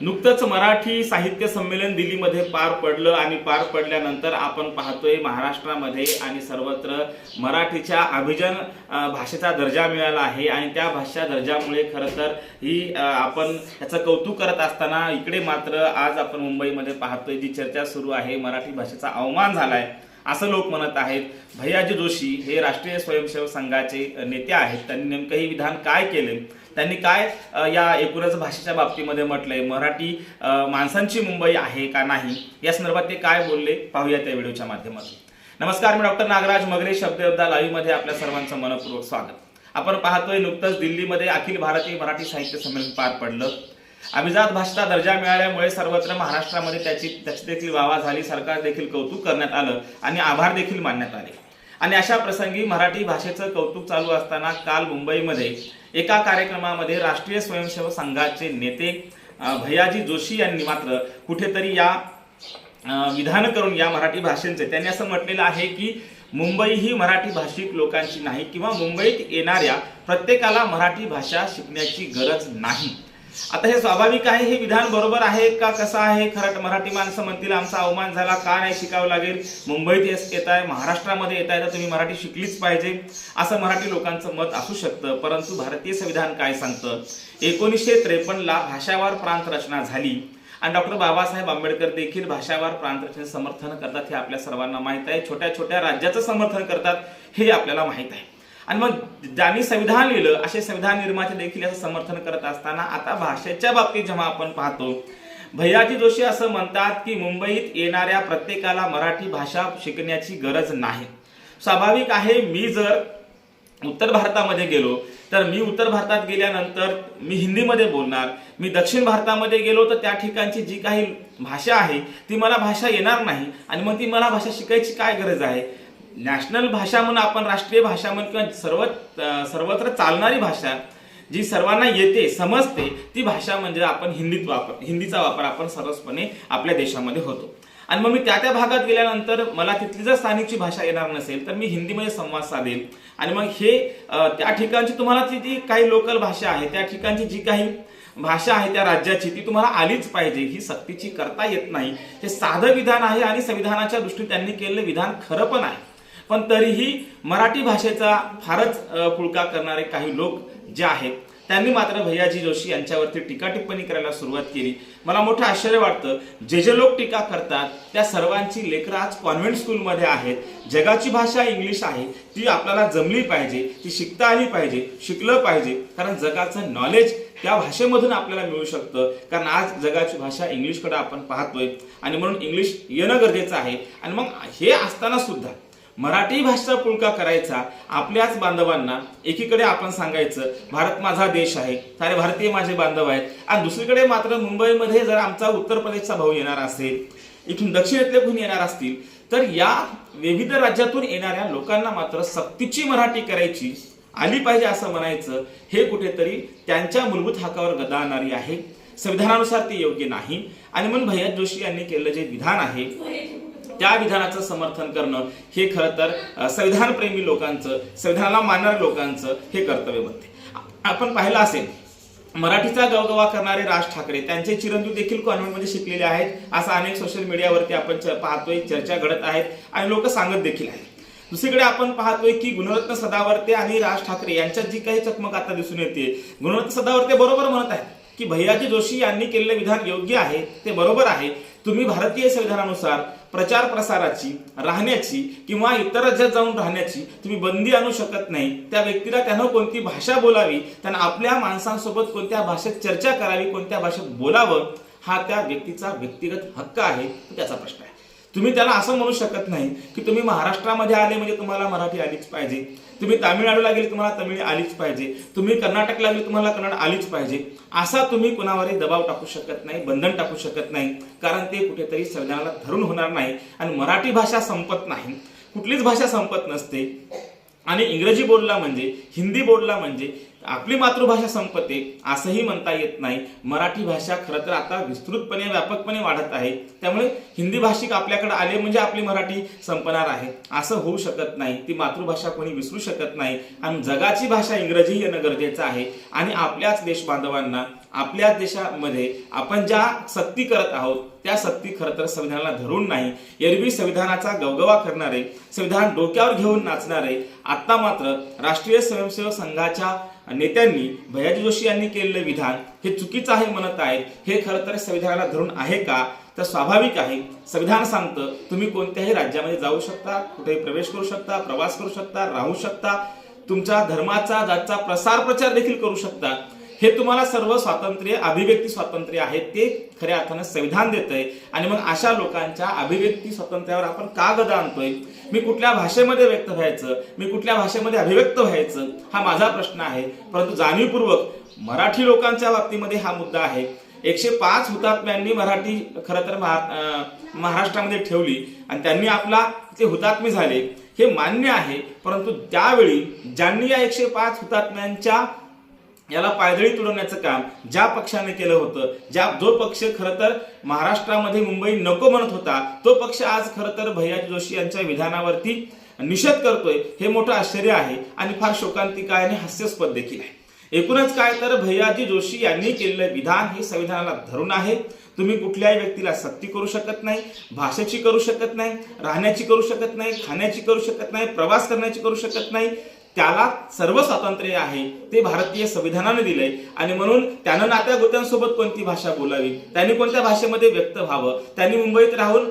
नुकतंच मराठी साहित्य संमेलन दिल्लीमध्ये पार पडलं आणि पार पडल्यानंतर आपण पाहतोय महाराष्ट्रामध्ये आणि सर्वत्र मराठीच्या अभिजन भाषेचा दर्जा मिळाला आहे आणि त्या भाषा दर्जामुळे खरं तर ही आपण याचं कौतुक करत असताना इकडे मात्र आज आपण मुंबईमध्ये पाहतोय जी चर्चा सुरू आहे मराठी भाषेचा अवमान झालाय. असं लोक म्हणत आहेत भैयाजी जोशी हे राष्ट्रीय स्वयंसेवक संघाचे नेते आहेत. त्यांनी नेमकं हे विधान काय केले? त्यांनी काय या एकूणच भाषेच्या बाबतीमध्ये म्हटलंय? मराठी माणसांची मुंबई आहे का नाही? या संदर्भात ते काय बोलले? पाहूया त्या व्हिडिओच्या माध्यमातून. नमस्कार मी डॉक्टर नागराज मगरे शब्दयोद्धा लाईव्हमध्ये आपल्या सर्वांचं मनपूर्वक स्वागत. आपण पाहतोय नुकतंच दिल्लीमध्ये अखिल भारतीय मराठी साहित्य संमेलन पार पडलं. अभिजात भाषेचा दर्जा मिळाल्यामुळे सर्वत्र महाराष्ट्रामध्ये त्याची त्याची देखील वावा झाली. सरकार देखील कौतुक करण्यात आलं आणि आभार देखील मानण्यात आले. आणि अशा प्रसंगी मराठी भाषेचं कौतुक चालू असताना काल मुंबईमध्ये एका कार्यक्रमामध्ये राष्ट्रीय स्वयंसेवक संघाचे नेते भैयाजी जोशी यांनी मात्र कुठेतरी या विधान करून या मराठी भाषेचे त्यांनी असं म्हटलेलं आहे की मुंबई ही मराठी भाषिक लोकांची नाही किंवा मुंबईत येणाऱ्या प्रत्येकाला मराठी भाषा शिकण्याची गरज नाही. आता हे स्वाभाविक आहे हे विधान बरोबर आहे का कसं आहे? खरं मराठी माणसं म्हणतील आमचा अवमान झाला का नाही शिकावं लागेल? मुंबईत येत आहे महाराष्ट्रामध्ये येत आहे तर तुम्ही मराठी शिकलीच पाहिजे. असं मराठी लोकांचं मत असू शकतं परंतु भारतीय संविधान काय सांगतं? एकोणीसशे त्रेपन्नला भाषावार प्रांत रचना झाली. आणि डॉक्टर बाबासाहेब आंबेडकर देखील भाषावार प्रांतरचने समर्थन करतात हे आपल्या सर्वांना माहीत आहे. छोट्या छोट्या राज्याचं समर्थन करतात हे आपल्याला माहीत आहे. आणि मग ज्यांनी संविधान लिहिलं असे संविधान निर्माते देखील याचं समर्थन करत असताना आता भाषेच्या बाबतीत जेव्हा आपण पाहतो भैयाजी जोशी असं म्हणतात की मुंबईत येणाऱ्या प्रत्येकाला मराठी भाषा शिकण्याची गरज नाही. स्वाभाविक आहे मी जर उत्तर भारतामध्ये गेलो तर मी उत्तर भारतात गेल्यानंतर मी हिंदीमध्ये बोलणार मी दक्षिण भारतामध्ये गेलो तर त्या ठिकाणची जी काही भाषा आहे ती मला भाषा येणार नाही आणि मग ती मला भाषा शिकायची काय गरज आहे? नॅशनल भाषा म्हणून आपण राष्ट्रीय भाषा म्हणून किंवा सर्व सर्वत्र चालणारी भाषा जी सर्वांना येते समजते ती भाषा म्हणजे आपण हिंदीत वापर हिंदीचा वापर आपण सरसपणे आपल्या देशामध्ये होतो. आणि मग मी त्या त्या भागात गेल्यानंतर मला तिथली जर स्थानिकची भाषा येणार नसेल तर मी हिंदीमध्ये संवाद साधेल. आणि मग हे त्या ठिकाणची तुम्हाला ती जी काही लोकल भाषा आहे त्या ठिकाणची जी काही भाषा आहे त्या राज्याची ती तुम्हाला आलीच पाहिजे. ही सक्तीची करता येत नाही. हे साधं विधान आहे आणि संविधानाच्या दृष्टीने त्यांनी केलेलं विधान खरं पण आहे. पण तरीही मराठी भाषेचा फारच पुळका करणारे काही लोक जे आहेत त्यांनी मात्र भैयाजी जोशी यांच्यावरती टीका टिप्पणी करायला सुरुवात केली. मला मोठं आश्चर्य वाटतं जे जे लोक टीका करतात त्या सर्वांची लेकरं आज कॉन्व्हेंट स्कूलमध्ये आहेत. जगाची भाषा इंग्लिश आहे ती आपल्याला जमली पाहिजे ती शिकता आली पाहिजे शिकलं पाहिजे कारण जगाचं नॉलेज त्या भाषेमधून आपल्याला मिळू शकतं. कारण आज जगाची भाषा इंग्लिशकडे आपण पाहतोय. आणि म्हणून इंग्लिश येणं गरजेचं आहे. आणि मग हे असताना सुद्धा मराठी भाषेचा पुळका करायचा आपल्याच बांधवांना एकीकडे आपण सांगायचं भारत माझा देश आहे. सारे भारतीय माझे बांधव आहेत. आणि दुसरीकडे मात्र मुंबईमध्ये जर आमचा उत्तर प्रदेशचा भाऊ येणार असेल इथून दक्षिणेतले कोणी येणार असतील तर या विविध राज्यातून येणाऱ्या लोकांना मात्र सक्तीची मराठी करायची आली पाहिजे असं म्हणायचं हे कुठेतरी त्यांच्या मूलभूत हक्कावर गदा आणणारी आहे. संविधानानुसार ते योग्य नाही. आणि म्हणून भैया जोशी यांनी केलेलं जे विधान आहे त्या विधानाचं समर्थन करणं हे खरं तर अ, संविधानप्रेमी लोकांचं संविधानाला मानणाऱ्या लोकांचं हे कर्तव्य बनते. आपण पाहिलं असेल मराठीचा गवगवा करणारे राज ठाकरे त्यांचे चिरंजीव देखील कॉन्व्हेंटमध्ये शिकलेले आहेत. असं अनेक सोशल मीडियावरती आपण च- पाहतोय चर्चा घडत आहेत आणि लोक सांगत देखील आहेत. दुसरीकडे आपण पाहतोय की गुणरत्न सदावर्ते आणि राज ठाकरे यांच्यात जी काही चकमक आता दिसून येते गुणरत्न सदावर्ते बरोबर म्हणत आहेत की भैयाजी जोशी यांनी केलेलं विधान योग्य आहे ते बरोबर आहे. तुम्ही भारतीय संविधानानुसार प्रचार प्रसाराची राहण्याची किंवा इतर राज्यात जाऊन राहण्याची तुम्ही बंदी आणू शकत नाही. त्या व्यक्तीला त्यानं कोणती भाषा बोलावी त्यानं आपल्या माणसांसोबत कोणत्या भाषेत चर्चा करावी कोणत्या भाषेत बोलावं हा त्या व्यक्तीचा व्यक्तिगत हक्क आहे त्याचा प्रश्न आहे. तुम्ही त्याला असं म्हणू शकत नाही की तुम्ही महाराष्ट्रामध्ये आले म्हणजे तुम्हाला मराठी आलीच पाहिजे. तुम्ही तामिळनाडूला गेले तुम्हाला तमिळ आलीच पाहिजे. तुम्ही कर्नाटकला गेले तुम्हाला कन्नड आलीच पाहिजे. असा तुम्ही कुणावरही दबाव टाकू शकत नाही बंधन टाकू शकत नाही. कारण ते कुठेतरी संविधानाला धरून होणार नाही आणि मराठी भाषा संपत नाही. कुठलीच भाषा संपत नसते. आणि इंग्रजी बोलला म्हणजे हिंदी बोलला म्हणजे आपली मातृभाषा संपते असंही म्हणता येत नाही. मराठी भाषा खरं तर आता विस्तृतपणे व्यापकपणे वाढत आहे. त्यामुळे हिंदी भाषिक आपल्याकडे आले म्हणजे आपली मराठी संपणार आहे. असं होऊ शकत नाही. ती मातृभाषा कोणी विसरू शकत नाही. आणि जगाची भाषा इंग्रजी येणं गरजेचं आहे. आणि आपल्याच देशबांधवांना आपल्याच देशामध्ये आपण ज्या सक्ती करत आहोत त्या सक्ती खरं तर संविधानाला धरून नाही. एरवी संविधानाचा गवगवा करणारे संविधान डोक्यावर घेऊन नाचणारे आत्ता मात्र राष्ट्रीय स्वयंसेवक संघाच्या नेत्यांनी भैयाजी जोशी यांनी केलेलं विधान हे चुकीचं आहे म्हणत आहेत. हे खरं तर संविधानाला धरून आहे का? तर स्वाभाविक आहे. संविधान सांगतं तुम्ही कोणत्याही राज्यामध्ये जाऊ शकता कुठेही प्रवेश करू शकता प्रवास करू शकता राहू शकता तुमच्या धर्माचा जातचा प्रसार प्रचार देखील करू शकता. हे तुम्हाला सर्व स्वातंत्र्य अभिव्यक्ती स्वातंत्र्य आहे ते खऱ्या अर्थानं संविधान देत आहे आणि मग अशा लोकांच्या अभिव्यक्ती स्वातंत्र्यावर आपण का गदा आणतोय? मी कुठल्या भाषेमध्ये व्यक्त व्हायचं? मी कुठल्या भाषेमध्ये अभिव्यक्त व्हायचं? हा माझा प्रश्न आहे. परंतु जाणीवपूर्वक मराठी लोकांच्या बाबतीमध्ये हा मुद्दा आहे. एकशे पाच हुतात्म्यांनी मराठी खरं तर महा- महाराष्ट्रामध्ये ठेवली आणि त्यांनी आपला ते हुतात्मे झाले. हे मान्य आहे. परंतु त्यावेळी ज्यांनी या एकशे पाच हुतात्म्यांच्या याला पायदळी तुडवण्याचं काम ज्या पक्षाने केलं होतं ज्या जो पक्ष खरं तर महाराष्ट्रामध्ये मुंबई नको म्हणत होता तो पक्ष आज खरं तर भैयाजी जोशी यांच्या विधानावरती निषेध करतोय हे मोठं आश्चर्य आहे आणि फार शोकांतिकाय आहे आणि हास्यास्पद देखील आहे. एकूणच काय तर भैयाजी जोशी यांनी केलेलं विधान हे संविधानाला धरून आहे. तुम्ही कुठल्याही व्यक्तीला सक्ती करू शकत नाही भाषेची करू शकत नाही राहण्याची करू शकत नाही खाण्याची करू शकत नाही प्रवास करण्याची करू शकत नाही. त्याला सर्व स्वातंत्र्य आहे ते भारतीय संविधानाने दिलंय. आणि म्हणून त्यानं नात्या गोत्यांसोबत कोणती भाषा बोलावी? त्यांनी कोणत्या भाषेमध्ये व्यक्त व्हावं? त्यांनी मुंबईत राहून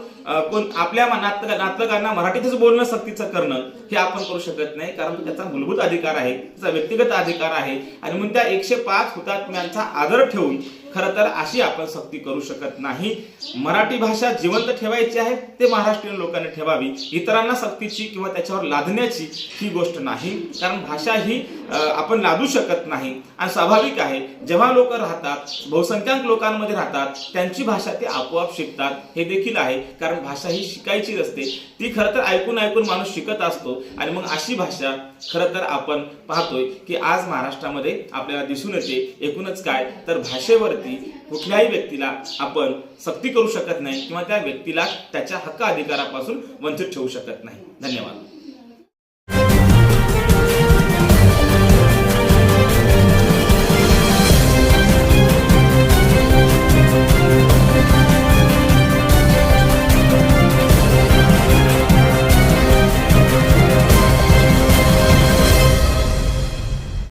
कोण आपल्या नात नातलगांना मराठीतच बोलणं सक्तीचं करणं हे आपण करू शकत नाही कारण तो त्याचा मूलभूत अधिकार आहे त्याचा व्यक्तिगत अधिकार आहे. आणि म्हणून त्या एकशे पाच हुतात्म्यांचा आदर ठेवून खरं तर अशी आपण सक्ती करू शकत नाही. मराठी भाषा जिवंत ठेवायची आहे ते महाराष्ट्रीयन लोकांनी ठेवावी. इतरांना सक्तीची किंवा त्याच्यावर लादण्याची ही गोष्ट नाही. कारण भाषा ही आपण लादू शकत नाही. आणि स्वाभाविक आहे जेव्हा लोक राहतात बहुसंख्याक लोकांमध्ये राहतात त्यांची भाषा ते आपोआप शिकतात. हे देखील आहे कारण भाषा ही शिकायचीच असते. ती खरं तर ऐकून ऐकून माणूस शिकत असतो. आणि मग अशी भाषा खरं तर आपण पाहतोय की आज महाराष्ट्रामध्ये आपल्याला दिसून येते एकूणच काय? तर भाषेवर भाषेवरती कुठल्याही व्यक्तीला आपण सक्ती करू शकत नाही किंवा त्या व्यक्तीला त्याच्या हक्क अधिकारापासून वंचित ठेवू शकत नाही. धन्यवाद.